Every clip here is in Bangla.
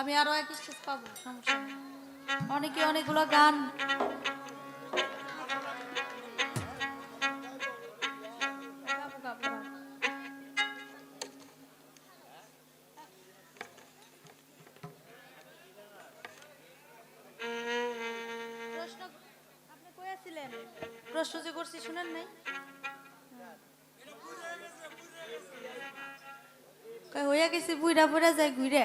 আমি আরও এক স্টেজ পাবো অনেকে অনেকগুলো গান। যে নাই? যায় ঘুরে।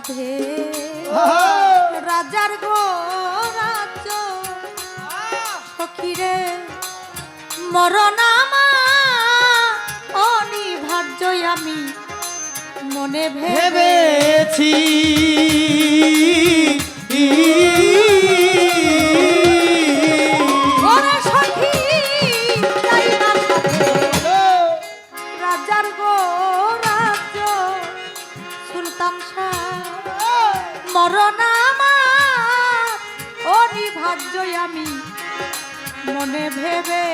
সাধে রাজার গো রাজ সখী মরণামা অনিভার্য আমি মনে ভেবেছি। মনে ভেবে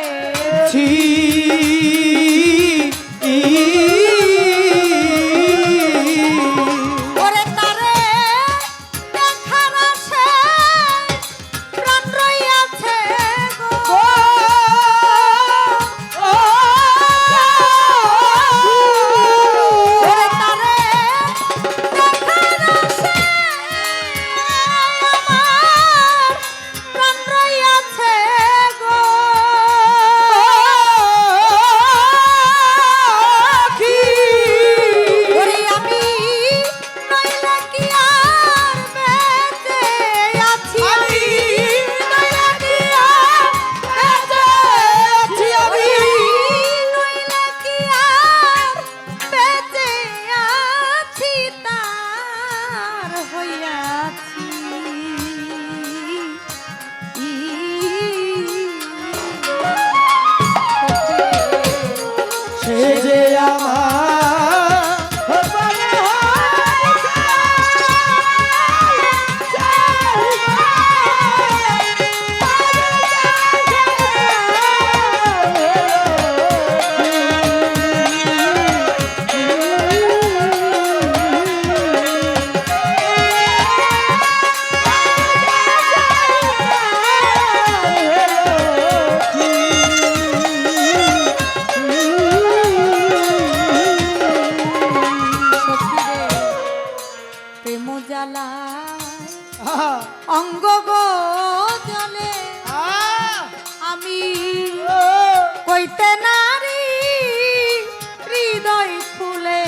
প্রেম জ্বালায় অঙ্গ জলে আমি কইতে নারী হৃদয় ফুলে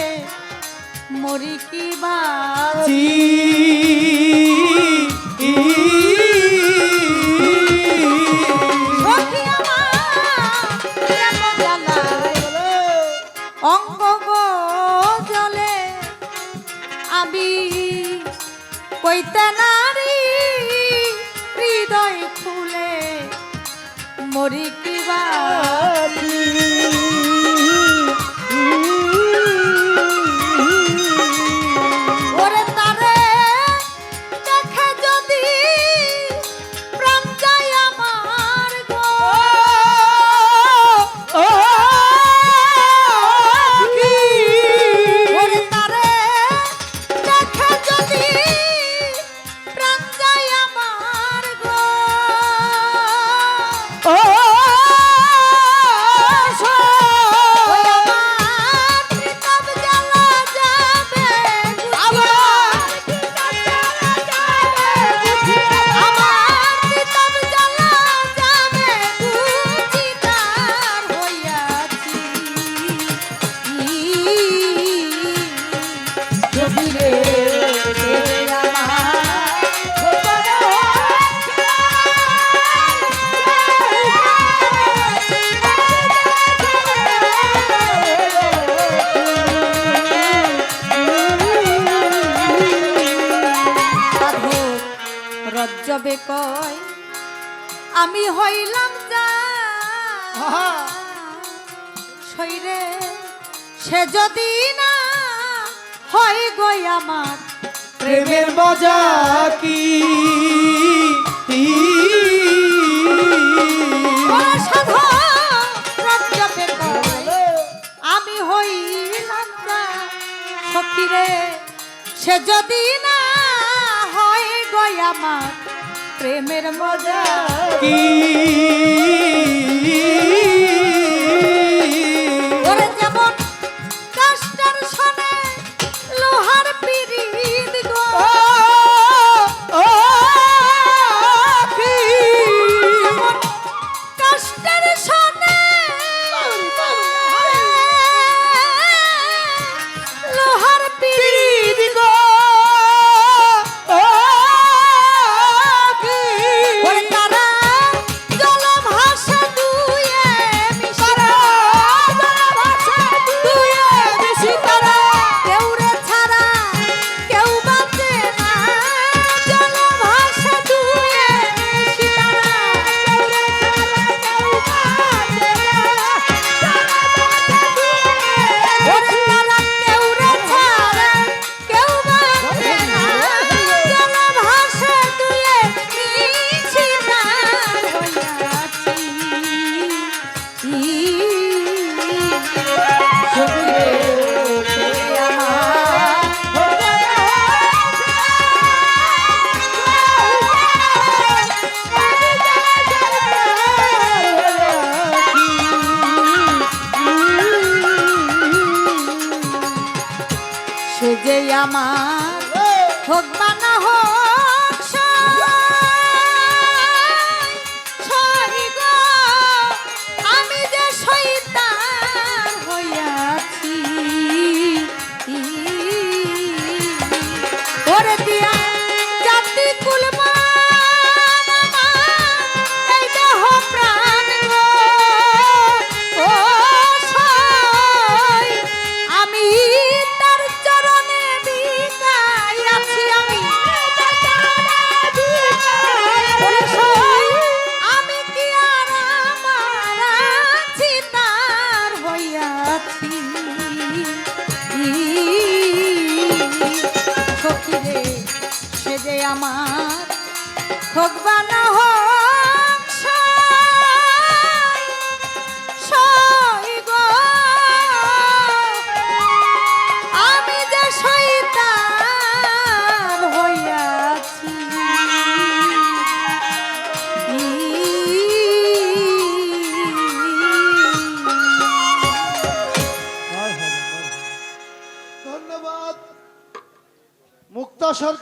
মরি কি বাচি? হইতে নারী হৃদয় খুলে মরি কিবা যাবে কয়? আমি হইলাম যা। শৈরে সে যদি না হয় গই আমার প্রেমের মজা কি? আমি হইলাম সখীরে সে যদি না হয় গই আমার প্রেমের মজা। কি যে আমার আমার ঠকবা